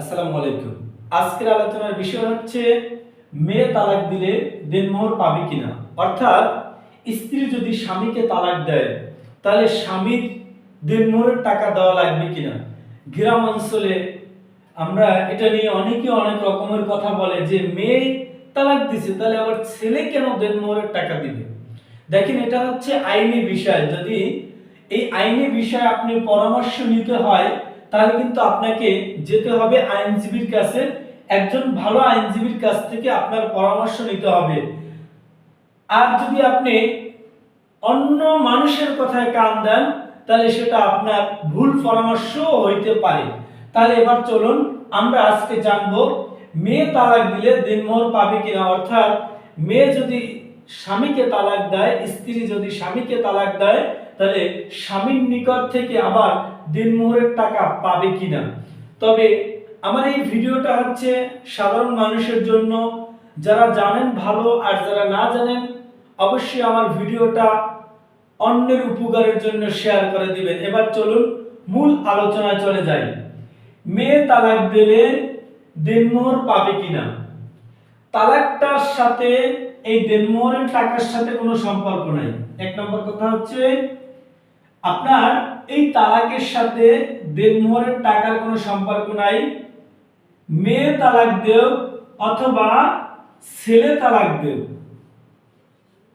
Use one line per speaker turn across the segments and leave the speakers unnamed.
আসসালামু আলাইকুম। আজকের আলোচনার বিষয় হচ্ছে, মেয়ে তালাক দিলে দেনমোহর পাবে কিনা? অর্থাৎ, স্ত্রী যদি স্বামীকে তালাক দেয়, তাহলে স্বামীর দেনমোহরের টাকা দেওয়া লাগবে কিনা? গ্রাম অঞ্চলে আমরা এটা নিয়ে অনেকে অনেক রকমের কথা বলে যে, মেয়ে তালাক দিছে, তাহলে আবার ছেলে কেন দেনমোহরের টাকা দিবে? দেখেন, এটা হচ্ছে আইনি বিষয়। যদি এই আইনি বিষয়ে আপনি পরামর্শ নিতে হয় তাহলে কিন্তু আপনাকে যেতে হবে আইনজীবীর কাছে। একজন ভালো আইনজীবীর কাছ থেকে আপনার পরামর্শ নিতে হবে। আর যদি আপনি অন্য মানুষের কথায় কান দেন, তাহলে সেটা আপনার ভুল পরামর্শ হইতে পারে। তাহলে এবার চলুন, আমরা আজকে জানব, মেয়ে তালাক দিলে দিনমোহর পাবে কিনা? অর্থাৎ মেয়ে যদি স্বামীকে তালাক দেয়, স্ত্রী যদি স্বামীকে তালাক দেয় তাহলে স্বামীর নিকট থেকে আবার দিনমোহরের টাকা পাবে কিনা? তবে আমার এই ভিডিওটা হচ্ছে সাধারণ মানুষের জন্য। যারা জানেন ভালো আর যারা না জানেন, অবশ্যই আমার ভিডিওটা অন্যের উপকারের জন্য শেয়ার করে দিবেন। এবার চলুন মূল আলোচনায় চলে যাই। মেয়ে তালাক দিলে দেনমোহর পাবে কিনা? তালাকটার সাথে এই দেনমোহরের টাকার সাথে কোনো সম্পর্ক নাই। এক নম্বর কথা হচ্ছে আপনার এই তালাকের সাথে দেনমোহরের টাকার কোনো সম্পর্ক নাই। মেয়ে তালাক দেও অথবা ছেলে তালাক দেও,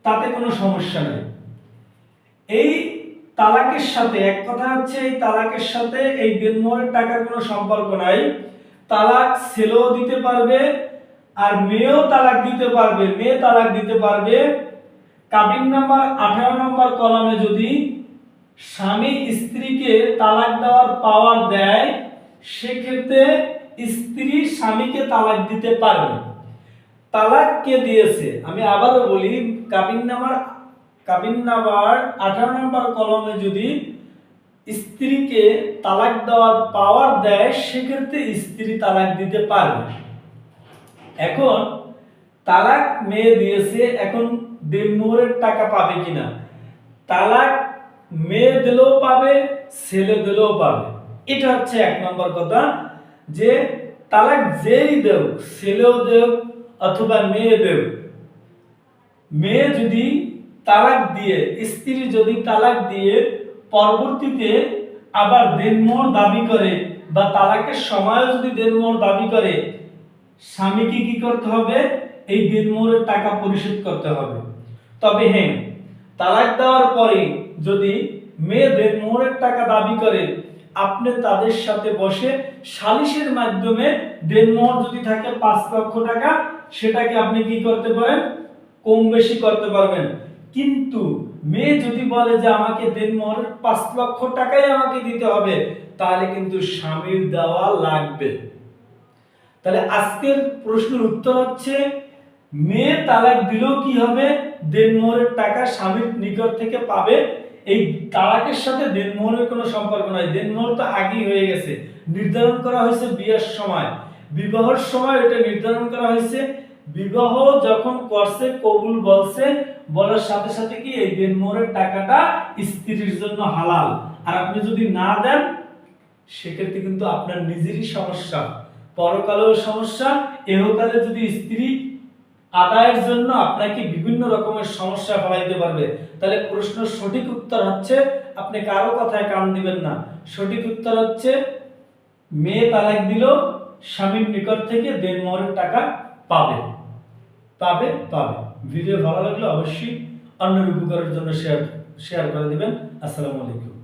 তাতে কোনো সমস্যা নেই। এই তালাকের সাথে, এক কথা হচ্ছে এই তালাকের সাথে এই দেনমোহরের টাকার কোনো সম্পর্ক নাই। তালাক ছেলেও দিতে পারবে আর মেয়েও তালাক দিতে পারবে। মেয়ে তালাক দিতে পারবে। কাবিন নাম্বার আঠারো নম্বর কলমে যদি স্বামী স্ত্রীকে তালাক দেওয়ার পাওয়ার দেয়, সেক্ষেত্রে স্ত্রী স্বামীকে তালাক দিতে পারবে। তালাক কে দিয়েছে? আমি আবারও বলি কাবিন নামার কাবিন নামার আঠারো নম্বর কলমে যদি স্ত্রীকে তালাক দেওয়ার পাওয়ার দেয়, সেক্ষেত্রে স্ত্রী তালাক দিতে পারবে। এখন তালাক মেয়ে দিয়েছে, এখন দেড়মোহরের টাকা পাবে কিনা? তালাক মেয়ে দিলেও পাবে, ছেলে দিলেও পাবে। এটা হচ্ছে এক নম্বর কথা, যে তালাক যেই দেও ছেলেও দেও অথবা মেয়ে দেও মেয়ে যদি তালাক দিয়ে, স্ত্রী যদি তালাক দিয়ে পরবর্তীতে আবার দেনমোহর দাবি করে বা তালাকের সময় যদি দেনমোহর দাবি করে, স্বামীকে কি করতে হবে? এই দেনমোহরের টাকা পরিশোধ করতে হবে। তবে হ্যাঁ তালাক দেওয়ার পরে যদি মেয়ে দেনমোহরের টাকা দাবি করে, আপনি তাদের সাথে বসে সালিশের মাধ্যমে দেনমোহর যদি থাকে পাঁচ লক্ষ টাকা, সেটাকে আপনি কি করতে পারেন? কম বেশি করতে পারবেন। কিন্তু মেয়ে যদি বলে যে আমাকে দেনমোহরের পাঁচ লক্ষ টাকাই আমাকে দিতে হবে, তাহলে কিন্তু স্বামীর দেওয়া লাগবে। তাহলে আজকের প্রশ্নের উত্তর হচ্ছে, মেয়ে তালাক দিলেও কি হবে? দেনমোহরের টাকা স্বামীর নিকট থেকে পাবে। এই তালাকের সাথে দেনমোহরের কোনো সম্পর্ক নাই। দেনমোহর তো আগেই হয়ে গেছে। নির্ধারণ করা হয়েছে বিয়ের সময়। বিবাহের সময় এটা নির্ধারণ করা হয়েছে। বিবাহ যখন করছে, কবুল বলছে, বলার সাথে সাথে কি এই দেনমোহরের টাকাটা স্ত্রীর জন্য হালাল? আর আপনি যদি না দেন, সেক্ষেত্রে কিন্তু আপনার নিজেরই সমস্যা। পরকালেও সমস্যা। এহকালে যদি স্ত্রী আদায়ের জন্য আপনাকে বিভিন্ন রকমের সমস্যা ফলাইতে পারবে। তাহলে প্রশ্ন সঠিক উত্তর হচ্ছে, আপনি কারও কথায় কান দিবেন না। সঠিক উত্তর হচ্ছে, মেয়ে তালাক দিল, স্বামীর নিকট থেকে দেনমোহরের টাকা পাবে। পাবে পাবে। ভিডিও ভালো লাগলে অবশ্যই অন্যের উপকারের জন্য শেয়ার শেয়ার করে দিবেন। আসসালামু আলাইকুম।